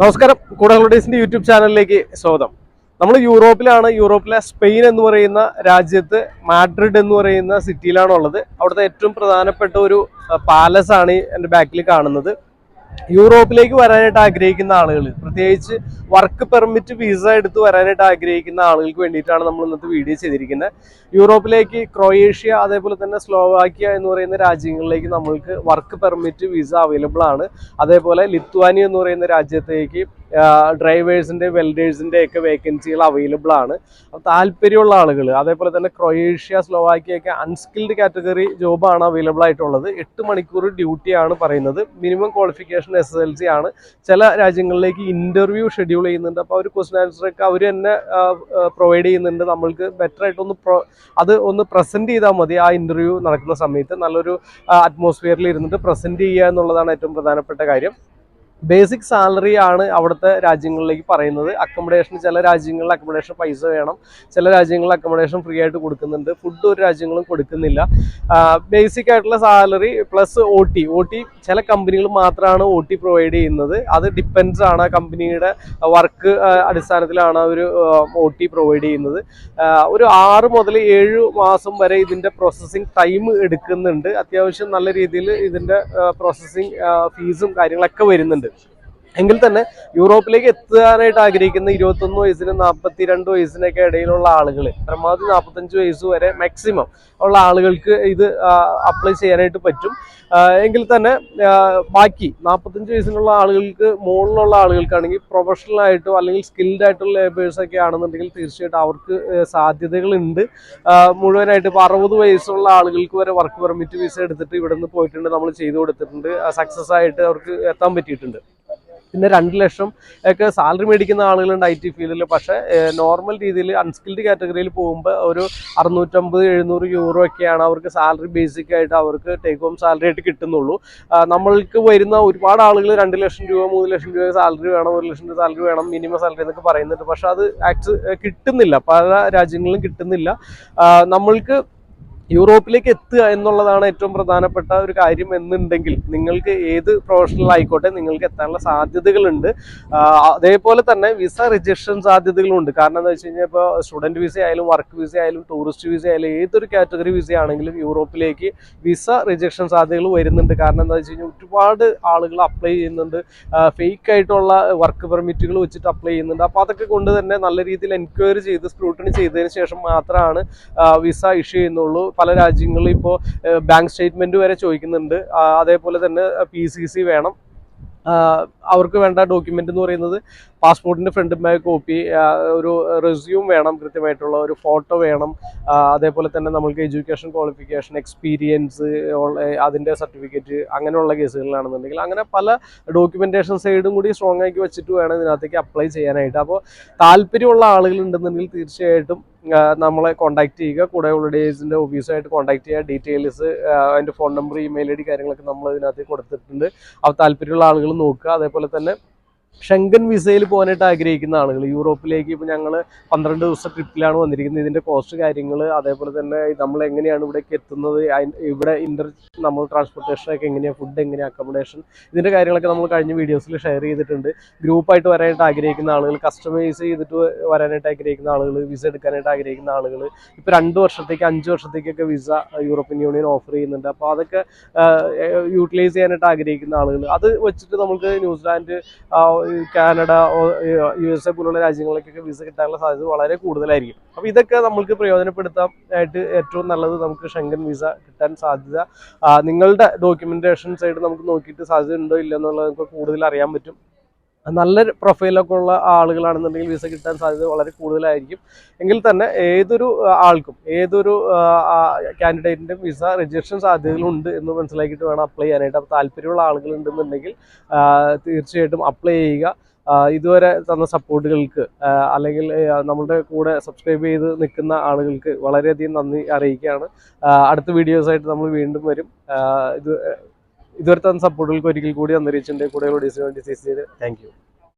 നമസ്കാരം. കൂടെ ഹോളിഡേസിന്റെ യൂട്യൂബ് ചാനലിലേക്ക് സ്വാഗതം. നമ്മൾ യൂറോപ്പിലാണ്. യൂറോപ്പിലെ സ്പെയിൻ എന്ന് പറയുന്ന രാജ്യത്ത് മാഡ്രിഡ് എന്ന് പറയുന്ന സിറ്റിയിലാണുള്ളത് അവിടുത്തെ ഏറ്റവും പ്രധാനപ്പെട്ട ഒരു പാലസ് ആണ് എന്റെ ബാക്കിൽ കാണുന്നത്. യൂറോപ്പിലേക്ക് വരാനായിട്ട് ആഗ്രഹിക്കുന്ന ആളുകൾ പ്രത്യേകിച്ച് വർക്ക് പെർമിറ്റ് വിസ എടുത്ത് വരാനായിട്ട് ആഗ്രഹിക്കുന്ന ആളുകൾക്ക് വേണ്ടിയിട്ടാണ് നമ്മൾ ഇന്നത്തെ വീഡിയോ ചെയ്തിരിക്കുന്നത്. യൂറോപ്പിലേക്ക് ക്രൊയേഷ്യ അതേപോലെ തന്നെ സ്ലോവാക്യ എന്ന് പറയുന്ന രാജ്യങ്ങളിലേക്ക് നമ്മൾക്ക് വർക്ക് പെർമിറ്റ് വിസ അവൈലബിൾ ആണ്. അതേപോലെ ലിത്വാനിയ എന്ന് പറയുന്ന രാജ്യത്തേക്ക് ഡ്രൈവേഴ്സിന്റെ വെൽഡേഴ്സിന്റെ ഒക്കെ വേക്കൻസികൾ അവൈലബിൾ ആണ്. അപ്പോൾ താല്പര്യമുള്ള ആളുകൾ അതേപോലെ തന്നെ ക്രൊയേഷ്യ സ്ലോവാക്കിയൊക്കെ അൺസ്കിൽഡ് കാറ്റഗറി ജോബാണ് അവൈലബിൾ ആയിട്ടുള്ളത്. എട്ട് മണിക്കൂർ ഡ്യൂട്ടിയാണ് പറയുന്നത്. Minimum qualification S S L C ആണ്. ചില രാജ്യങ്ങളിലേക്ക് ഇന്റർവ്യൂ ഷെഡ്യൂൾ ചെയ്യുന്നുണ്ട്. അപ്പോൾ അവർ ക്വസ്റ്റൻ ആൻസറൊക്കെ അവർ തന്നെ പ്രൊവൈഡ് ചെയ്യുന്നുണ്ട്. നമ്മൾക്ക് ബെറ്റർ ആയിട്ടൊന്ന് പ്രൊ അത് ഒന്ന് പ്രസന്റ് ചെയ്താൽ മതി ആ ഇന്റർവ്യൂ നടക്കുന്ന സമയത്ത്. നല്ലൊരു അറ്റ്മോസ്ഫിയറിൽ ഇരുന്നിട്ട് പ്രസന്റ് ചെയ്യുക എന്നുള്ളതാണ് ഏറ്റവും പ്രധാനപ്പെട്ട കാര്യം. ബേസിക് സാലറി ആണ് അവിടുത്തെ രാജ്യങ്ങളിലേക്ക് പറയുന്നത്. അക്കോമഡേഷൻ ചില രാജ്യങ്ങളിൽ അക്കോമഡേഷൻ പൈസ വേണം. ചില രാജ്യങ്ങളിൽ അക്കോമഡേഷൻ ഫ്രീ ആയിട്ട് കൊടുക്കുന്നുണ്ട്. ഫുഡ് ഒരു രാജ്യങ്ങളും കൊടുക്കുന്നില്ല. ബേസിക് ആയിട്ടുള്ള salary plus O T O T ചില കമ്പനികൾ മാത്രമാണ് ഒ ടി പ്രൊവൈഡ് ചെയ്യുന്നത്. അത് ഡിപ്പെൻസ് ആണ്. ആ കമ്പനിയുടെ വർക്ക് അടിസ്ഥാനത്തിലാണ് അവർ ഒ ടി പ്രൊവൈഡ് ചെയ്യുന്നത്. ഒരു ആറ് മുതൽ ഏഴ് മാസം വരെ ഇതിന്റെ പ്രോസസ്സിങ് ടൈം എടുക്കുന്നുണ്ട്. അത്യാവശ്യം നല്ല രീതിയിൽ ഇതിന്റെ പ്രോസസ്സിങ് ഫീസും കാര്യങ്ങളൊക്കെ വരുന്നുണ്ട്. എങ്കിൽ തന്നെ യൂറോപ്പിലേക്ക് എത്താനായിട്ട് ആഗ്രഹിക്കുന്ന ഇരുപത്തൊന്ന് വയസ്സിനും നാൽപ്പത്തിരണ്ട് വയസ്സിനൊക്കെ ഇടയിലുള്ള ആളുകൾ പരമാവധി നാൽപ്പത്തഞ്ച് വയസ്സ് വരെ മാക്സിമം ഉള്ള ആളുകൾക്ക് ഇത് അപ്ലൈ ചെയ്യാനായിട്ട് പറ്റും. എങ്കിൽ തന്നെ ബാക്കി നാൽപ്പത്തഞ്ച് വയസ്സിനുള്ള ആളുകൾക്ക് മുകളിലുള്ള ആളുകൾക്കാണെങ്കിൽ പ്രൊഫഷണൽ ആയിട്ടോ അല്ലെങ്കിൽ സ്കിൽഡ് ആയിട്ടുള്ള ലേബേഴ്സ് ഒക്കെ ആണെന്നുണ്ടെങ്കിൽ തീർച്ചയായിട്ടും അവർക്ക് സാധ്യതകളുണ്ട്. മുഴുവനായിട്ട് ഇപ്പോൾ അറുപത് വയസ്സുള്ള ആളുകൾക്ക് വരെ വർക്ക് പെർമിറ്റ് വിസ എടുത്തിട്ട് ഇവിടെ നിന്ന് പോയിട്ടുണ്ട് നമ്മൾ ചെയ്തു കൊടുത്തിട്ടുണ്ട്. സക്സസ് ആയിട്ട് അവർക്ക് എത്താൻ പറ്റിയിട്ടുണ്ട്. പിന്നെ രണ്ട് ലക്ഷം ഒക്കെ സാലറി മേടിക്കുന്ന ആളുകളുണ്ട് ഐ ടി ഫീൽഡിൽ പക്ഷേ നോർമൽ രീതിയിൽ അൺസ്കിൽഡ് കാറ്റഗറിയിൽ പോകുമ്പോൾ ഒരു അറുന്നൂറ്റമ്പത് എഴുന്നൂറ് യൂറോ ഒക്കെയാണ് അവർക്ക് സാലറി ബേസിക് ആയിട്ട് അവർക്ക് ടേക്ക് ഹോം സാലറി ആയിട്ട് കിട്ടുന്നുള്ളൂ. നമ്മൾക്ക് വരുന്ന ഒരുപാട് ആളുകൾ രണ്ട് ലക്ഷം രൂപ മൂന്ന് ലക്ഷം രൂപ സാലറി വേണം ഒരു ലക്ഷം രൂപ സാലറി വേണം മിനിമം സാലറി എന്നൊക്കെ പറയുന്നുണ്ട്. പക്ഷെ അത് ആക്സ് കിട്ടുന്നില്ല. പല രാജ്യങ്ങളിലും കിട്ടുന്നില്ല. നമ്മൾക്ക് യൂറോപ്പിലേക്ക് എത്തുക എന്നുള്ളതാണ് ഏറ്റവും പ്രധാനപ്പെട്ട ഒരു കാര്യം എന്നുണ്ടെങ്കിൽ നിങ്ങൾക്ക് ഏത് പ്രൊഫഷണൽ ആയിക്കോട്ടെ നിങ്ങൾക്ക് എത്താനുള്ള സാധ്യതകളുണ്ട്. അതേപോലെ തന്നെ വിസ റിജക്ഷൻ സാധ്യതകളുണ്ട്. കാരണം എന്താ വെച്ച് കഴിഞ്ഞാൽ ഇപ്പോൾ സ്റ്റുഡന്റ് വിസ ആയാലും വർക്ക് വിസ ആയാലും ടൂറിസ്റ്റ് വിസ ആയാലും ഏതൊരു കാറ്റഗറി വിസ ആണെങ്കിലും യൂറോപ്പിലേക്ക് വിസ റിജക്ഷൻ സാധ്യതകൾ വരുന്നുണ്ട്. കാരണം എന്താ വെച്ച് കഴിഞ്ഞാൽ ഒരുപാട് ആളുകൾ അപ്ലൈ ചെയ്യുന്നുണ്ട്. ഫേക്ക് ആയിട്ടുള്ള വർക്ക് പെർമിറ്റുകൾ വെച്ചിട്ട് അപ്ലൈ ചെയ്യുന്നുണ്ട്. അപ്പോൾ അതൊക്കെ കൊണ്ട് തന്നെ നല്ല രീതിയിൽ എൻക്വയറി ചെയ്ത് സ്ക്രൂട്ടണി ചെയ്തതിന് ശേഷം മാത്രമാണ് വിസ ഇഷ്യൂ ചെയ്യുന്നുള്ളൂ. പല രാജ്യങ്ങളിൽ ഇപ്പോൾ ബാങ്ക് സ്റ്റേറ്റ്മെന്റ് വരെ ചോദിക്കുന്നുണ്ട്. അതേപോലെ തന്നെ പി വേണം. അവർക്ക് വേണ്ട ഡോക്യുമെന്റ് എന്ന് പറയുന്നത് പാസ്പോർട്ടിന്റെ ഫ്രണ്ട് ബാക്ക് കോപ്പി ഒരു റെസ്യൂം വേണം കൃത്യമായിട്ടുള്ള ഒരു ഫോട്ടോ വേണം. അതേപോലെ തന്നെ നമ്മൾക്ക് എഡ്യൂക്കേഷൻ ക്വാളിഫിക്കേഷൻ എക്സ്പീരിയൻസ് അതിന്റെ സർട്ടിഫിക്കറ്റ് അങ്ങനെയുള്ള കേസുകളിലാണെന്നുണ്ടെങ്കിൽ അങ്ങനെ പല ഡോക്യുമെന്റേഷൻ സൈഡും കൂടി സ്ട്രോങ് ആക്കി വെച്ചിട്ട് വേണം ഇതിനകത്തേക്ക് അപ്ലൈ ചെയ്യാനായിട്ട്. അപ്പോൾ താല്പര്യമുള്ള ആളുകൾ ഉണ്ടെന്നുണ്ടെങ്കിൽ തീർച്ചയായിട്ടും നമ്മളെ കോൺടാക്ട് ചെയ്യുക. കൂടെ ഹോളിഡേയ്സിന്റെ ഓഫീസുമായിട്ട് കോൺടാക്ട് ചെയ്യുക. ഡീറ്റെയിൽസ് അതിന്റെ phone number email I D കാര്യങ്ങളൊക്കെ നമ്മൾ ഇതിനകത്ത് കൊടുത്തിട്ടുണ്ട്. അപ്പോൾ താല്പര്യമുള്ള ആളുകൾ നോക്കുക. അതേപോലെ തന്നെ ഷെങ്കൻ വിസയിൽ പോകാനായിട്ട് ആഗ്രഹിക്കുന്ന ആളുകൾ. യൂറോപ്പിലേക്ക് ഇപ്പോൾ ഞങ്ങൾ പന്ത്രണ്ട് ദിവസം ട്രിപ്പിലാണ് വന്നിരിക്കുന്നത്. ഇതിന്റെ കോസ്റ്റ് കാര്യങ്ങൾ അതേപോലെ തന്നെ നമ്മൾ എങ്ങനെയാണ് ഇവിടേക്ക് എത്തുന്നത്? ഇവിടെ ഇന്റർ നമ്മൾ ട്രാൻസ്പോർട്ടേഷനൊക്കെ എങ്ങനെയാണ് ഫുഡ് എങ്ങനെയാണ് അക്കോമഡേഷൻ ഇതിന്റെ കാര്യങ്ങളൊക്കെ നമ്മൾ കഴിഞ്ഞ വീഡിയോസിൽ ഷെയർ ചെയ്തിട്ടുണ്ട്. ഗ്രൂപ്പായിട്ട് വരാനായിട്ട് ആഗ്രഹിക്കുന്ന ആളുകൾ കസ്റ്റമൈസ് ചെയ്തിട്ട് വരാനായിട്ട് ആഗ്രഹിക്കുന്ന ആളുകൾ വിസ എടുക്കാനായിട്ട് ആഗ്രഹിക്കുന്ന ആളുകൾ. ഇപ്പോൾ രണ്ട് വർഷത്തേക്ക് അഞ്ച് വർഷത്തേക്കൊക്കെ വിസ യൂറോപ്യൻ യൂണിയൻ ഓഫർ ചെയ്യുന്നുണ്ട്. അപ്പോൾ അതൊക്കെ യൂട്ടിലൈസ് ചെയ്യാനായിട്ട് ആഗ്രഹിക്കുന്ന ആളുകൾ. അത് വെച്ചിട്ട് നമുക്ക് New Zealand Canada U S A പോലുള്ള രാജ്യങ്ങളിലേക്കൊക്കെ വിസ കിട്ടാനുള്ള സാധ്യത വളരെ കൂടുതലായിരിക്കും. അപ്പോൾ ഇതൊക്കെ നമ്മൾക്ക് പ്രയോജനപ്പെടുത്താൻ ആയിട്ട് ഏറ്റവും നല്ലത് നമുക്ക് ഷെങ്കൻ വിസ കിട്ടാൻ സാധ്യത. നിങ്ങളുടെ ഡോക്യുമെന്റേഷൻ സൈഡ് നമുക്ക് നോക്കിയിട്ട് സാധ്യത ഉണ്ടോ ഇല്ല എന്നുള്ളത് നമുക്ക് കൂടുതൽ അറിയാൻ പറ്റും. നല്ല പ്രൊഫൈലൊക്കെ ഉള്ള ആളുകളാണെന്നുണ്ടെങ്കിൽ വിസ കിട്ടാൻ സാധ്യത വളരെ കൂടുതലായിരിക്കും. എങ്കിൽ തന്നെ ഏതൊരു ആൾക്കും ഏതൊരു കാൻഡിഡേറ്റിന്റെ വിസ റിജക്ഷൻ സാധ്യതകളുണ്ട് എന്ന് മനസ്സിലാക്കിയിട്ട് വേണം അപ്ലൈ ചെയ്യാനായിട്ട്. അപ്പോൾ താല്പര്യമുള്ള ആളുകളുണ്ടെന്നുണ്ടെങ്കിൽ തീർച്ചയായിട്ടും അപ്ലൈ ചെയ്യുക. ഇതുവരെ തന്ന സപ്പോർട്ടുകൾക്ക് അല്ലെങ്കിൽ നമ്മുടെ കൂടെ സബ്സ്ക്രൈബ് ചെയ്ത് നിൽക്കുന്ന ആളുകൾക്ക് വളരെയധികം നന്ദി അറിയിക്കുകയാണ്. അടുത്ത വീഡിയോസായിട്ട് നമ്മൾ വീണ്ടും വരും. ഇത് ഇതുവരെ തന്ന സപ്പോർട്ടുകൾക്ക് ഒരിക്കൽ കൂടി അന്തരിച്ചിട്ടുണ്ട് കൂടെ ഡിസിന് വേണ്ടി ചെയ്ത്. താങ്ക്